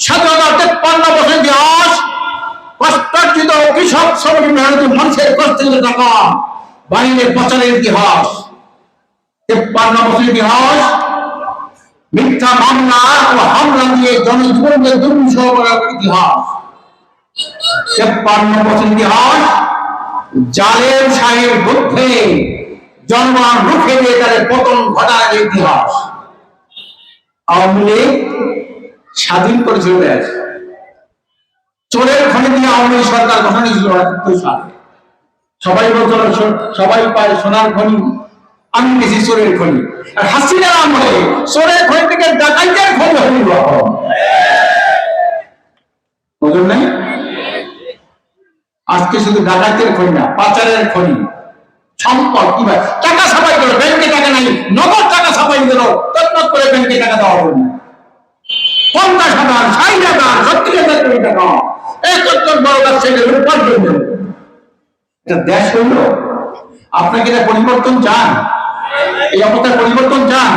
স্বাধীনতা জনগণ রুখে দিয়ে তাদের পতন ঘটার ইতিহাস। আওয়ামী লীগ স্বাধীন করেছিল দেশ চোরের খনি দিয়ে আওয়ামী সরকার গঠন হয়েছিল সবাই বলতো সবাই পায় সোনার খনি আমি বেশি চোরের খনি। আর চোরের খনি থেকে ডাকাইতের খনি হয়ে গেল বুঝুন নাই? আজকে শুধু ডাকাতের খনি না, পাচারের খনি। সম্পদ কি টাকা ছাপাই গেল ব্যাংকে টাকা নাই, নগদ টাকা ছাপাই গেল তৎপর করে ব্যাংকে টাকা দেওয়া হবে পঞ্চাশ হাজার, ষাট হাজার, সত্তর হাজার কোটি টাকা। একত্তর বড় ব্যবসায়ীদের দেব এটা দেশ হইল আপনাকে এটা পরিবর্তন চান। এই অবস্থার পরিবর্তন চান।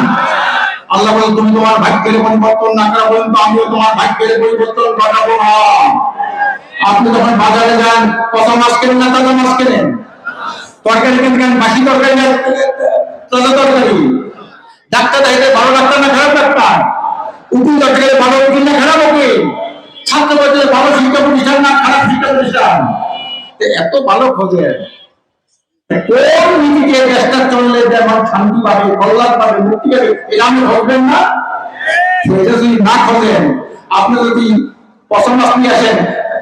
আল্লাহ বলেন, তুমি তোমার ভাগ্যের পরিবর্তন না করা পর্যন্ত আমিও তোমার ভাগ্যের পরিবর্তন ঘটাবো না। আপনি যখন বাজারে যান, কত মাছ কেনেন না তাজা মাছ কেনেন? তরকারি কেনেন বাসি তরকারি তাজা তরকারি? ডাক্তার দেখে ভালো ডাক্তার না খারাপ ডাক্তার? উকিল ভালো উকিল না, খারাপ উকিল। ছাত্র বাচ্চাদের ভালো শিক্ষা প্রতিষ্ঠান না খারাপ শিক্ষা প্রতিষ্ঠান এত ভালো খোঁজে কোন নীতিতে দেশটা চললে যেমন শান্তি পাবে, কল্যাণ পাবে, মুক্তি পাবে, এটা আপনি ভাববেন না? সেটা যদি না খোঁজেন, আপনি যদি পছন্দ নিয়ে আসেন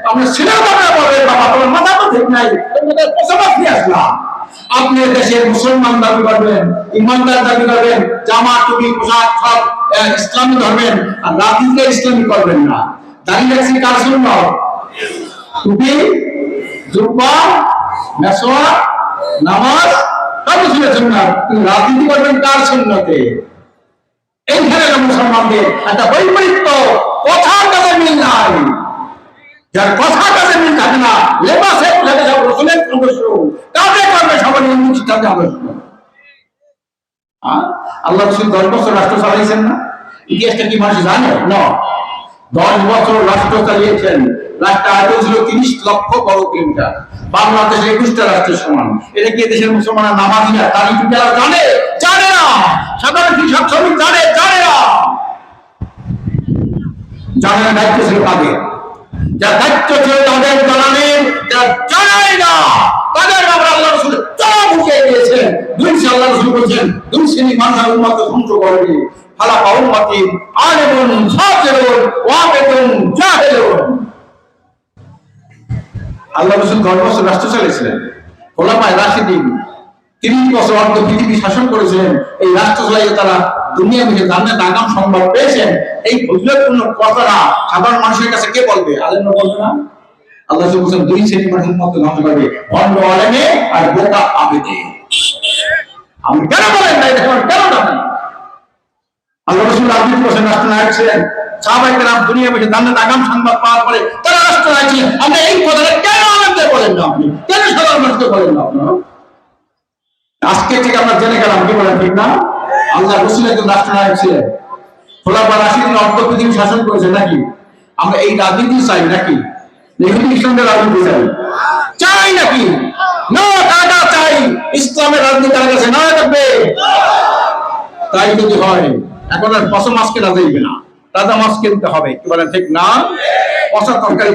আপনি বাবা বলবেন বাবা তোমার মাথা তো ঠিক নাই পছন্দ নিয়ে আসলাম। আপনি দেশের মুসলমান দাবি করবেন, ইমানদার দাবি করবেন জামা টুপি পোশাক সব ইসলামী ধরবেন আর রাজনীতিকে ইসলামী করবেন না। দাঁড়িয়ে রাখছি কার শূন্য টুপি, জুব্বা, মেসোয়া, নামাজ রাজনীতি করবেন কার এইখানে মুসলমানদের একটা বৈপরীত্য মিল নাই। যার কথা কাছে মিল থাকে না, লেবাসে থাকে সব রসুলের সদস্য কাজে করবে সবার নিয়মিত সিদ্ধান্তে আদর্শ আল্লাহ রসুল দশ বছর রাষ্ট্র চালাইছেন না? ইতিহাসটা কি মানুষ জানে? না। দশ বছর রাষ্ট্র চালিয়েছেন। রাষ্ট্র আয়তন ছিল তিরিশ লক্ষ বড় কিলোমিটার। বাংলাদেশ একুশটা রাষ্ট্রের সমান। এটা কি দেশের মুসলমানরা নামাজিরা তারিখ যারা জানে? জানে না। সাধারণ কৃষক শ্রমিক জানে? জানে না। জানে না, দায়িত্ব ছিল তাদের যার দায়িত্ব ছিল তাদের জানাই না, তাদের আল্লাহ রসুল চরম বুঝিয়ে দিয়েছেন। দুই সে আল্লাহ রসুল বলছেন, দুই শ্রেণি মানুষের ধ্বংস করবে ফালা ওয়াবেদুন জাহেলুন। আল্লাহ রসুল রাষ্ট্র চালিয়েছিলেন? রাশিদিন। তিরিশ বছর অর্ধ পৃথিবী শাসন করেছিলেন। এই রাষ্ট্র চালিয়ে তারা দুনিয়া মিশে জান্নাত আগাম পেয়েছেন। এই কথাটা সাধারণ মানুষের কাছে কে বলবে? আলেম বলবে না? আল্লাহ বলছেন, দুই শ্রেণি মানুষের মধ্যে ধ্বংস করবে আলেমে আর বোকা আবেদে। আমি কেন বলেন কেন জানেন? দুনিয়া সংবাদ এই কেন বলেন আপনি? বলেন আজকে থেকে আমরা জেনে গেলাম, কি বলেন ঠিক না? আল্লাহ রসুল একজন রাষ্ট্রনায়ক ছিলেন। খোলাফা রাশিদিন অর্ধ পৃথিবী শাসন করেছে নাকি? আমরা এই রাজনীতি চাই নাকি? রাজনীতি চাই। চাই নাকি? না চাই। ইসলামের রাজনীতি কার কাছে? না থাকবে। তাই যদি হয়, এখন আর মাছ কেনা যাইবে না। তাজা মাছ কিনতে হবে। কি বলেন, ঠিক না? পচা তরকারি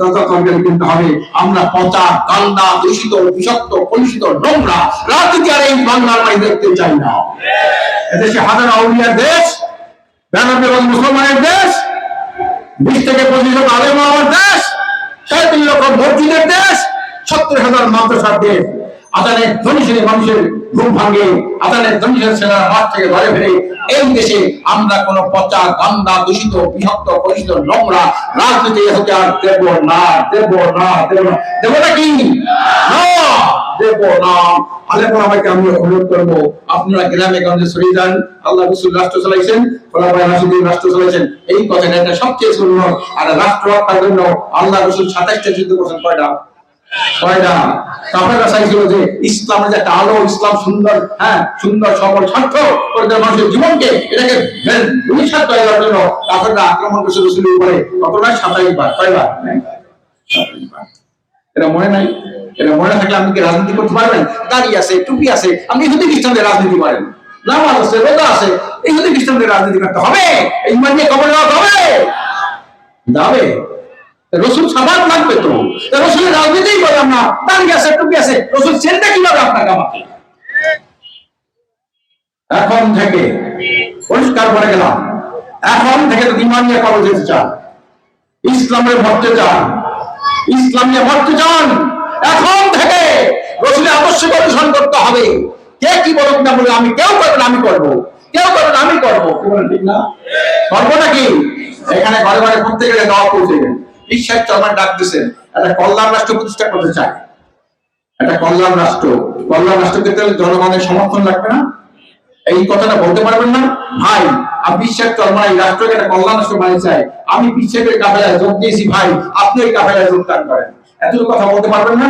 তরকারি কিনতে হবে। আমরা পচা কান্দা দূষিত, বিষাক্ত, কলুষিত, নোংরা রাজনীতি আর এই বাংলার মাই দেখতে চাই না। এদেশে হাজার আউলিয়ার দেশ ভাগ মুসলমানের দেশ, বিশ থেকে পঁচিশ হাজার আলেম আমার দেশ সাড়ে তিন লক্ষ মসজিদের দেশ সত্তর হাজার মাদ্রাসার দেশ। আদানের ধনী মানুষের অনুরোধ করব, আপনারা গ্রামে গঞ্জে সরিয়ে যান। আল্লাহ রসুল রাষ্ট্র চালাইছেন রাষ্ট্র চালাইছেন। এই কথাটা এটা সবচেয়ে সুন্দর আর রাষ্ট্র জন্য আল্লাহ রসুল সাতাশটা যুদ্ধ করছেন কয়টা? কয়টা? কাফেররা যে ইসলামের যে একটা আলো, ইসলাম সুন্দর হ্যাঁ সুন্দর, সবল, স্বার্থ মানুষের জীবনকে এটাকে ভূমিসাত করে দেওয়ার জন্য আক্রমণ করেছে রসুলের উপরে। কতটা সাতাইশ বার। এটা মনে নাই। এটা মনে থাকলে আপনি কি রাজনীতি করতে পারবেন? দাড়ি আছে, টুপি আছে। আপনি ইহুদি খ্রিস্টানদের রাজনীতি করেন। নামাজ আছে, রোজা আছে। ইহুদি খ্রিস্টানদের রাজনীতি করতে হবে। এই নিয়ে কবর হবে যাবে। রসুল সাবান লাগবে তো। এখন থেকে পরিষ্কার করে গেলাম। ইসলামের মরতে চান, ইসলাম নিয়ে মরতে চান, এখন থেকে রসুলের আদর্শকে অনুসরণ করতে হবে। কে কি বলুক না বলে আমি কেউ করব না, আমি করব। কেউ করব না, আমি করব। ঠিক না করব নাকি? এখানে ঘরে ঘরে প্রত্যেকের দাওয়া পৌঁছে গেলেন ঈশ্বর চরমান ডাক দিচ্ছেন একটা কল্যাণ রাষ্ট্র প্রতিষ্ঠা করতে চায়। একটা কল্যাণ রাষ্ট্র। কল্যাণ রাষ্ট্রকে তাহলে জনগণের সমর্থন লাগবে না? এই কথাটা বলতে পারবেন না? ভাই আমি বিশ্বাস চলমান এই রাষ্ট্রকে একটা কল্যাণ রাষ্ট্র বানিয়ে চাই। আমি বিশ্বের কাফেলায় যোগ দিয়েছি ভাই, আপনি এই কাফেলায় যোগদান করেন। এতটুকু কথা বলতে পারবেন না?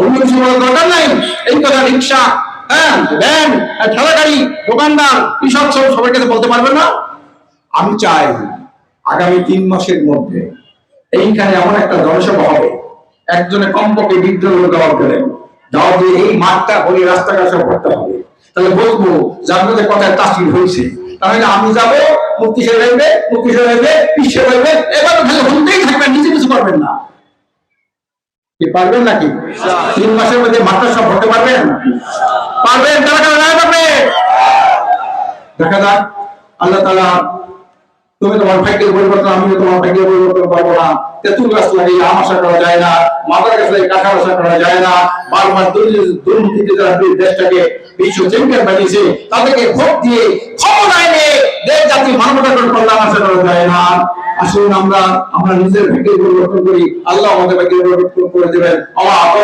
অন্য কিছু বলার দরকার নাই? এই কথা রিক্সা হ্যাঁ ভ্যান ঠেলা গাড়ি, দোকানদার কৃষক সব কাছে বলতে পারবেন না? আমি চাই আগামী তিন মাসের মধ্যে এইখানে এমন একটা জনসভা হবে, একজনে কমপক্ষে বিদ্রোহ জবাব দেবেন জবাব দিয়ে এই মাঠটা ভরে রাস্তাঘাট সব করতে হবে। তাহলে বলব জানতে কথায় তাসির হয়েছে। তাহলে আমি যাব মুক্তি সে রইবে মুক্তি সে রইবে বিশ্বে রইবে এবার খালি শুনতেই থাকবেন, নিজে কিছু করবেন না। কি, পারবেন নাকি? তিন মাসের মধ্যে মাঠটা সব ভরতে পারবেন? পারবেন কারা কারা? পারবে দেখা যাক। আল্লাহ তালা তুমি তোমার ভাগ্যের পরিবর্তন আমি তোমার ভাগ্যের পরিবর্তন করব না। তেঁতুল গাছ লাগিয়ে আম আশা করা যায় না, মাদার গাছ লাগিয়ে কাঁঠাল আশা করা যায় না। বারবার দুর্নীতি- দুর্নীতিতে যারা দেশটাকে বিশ্ব চ্যাম্পিয়ন বানিয়েছে, তাদেরকে ভোট দিয়ে ক্ষমতায় নিয়ে দেশ জাতি মানবতা কল্যাণ আশা করা যায় না। আসুন আমরা আমরা নিজের ভাগ্যের পরিবর্তন করি। আল্লাহ আমাদের ভাগ্যের পরিবর্তন করে দেবেন। আমার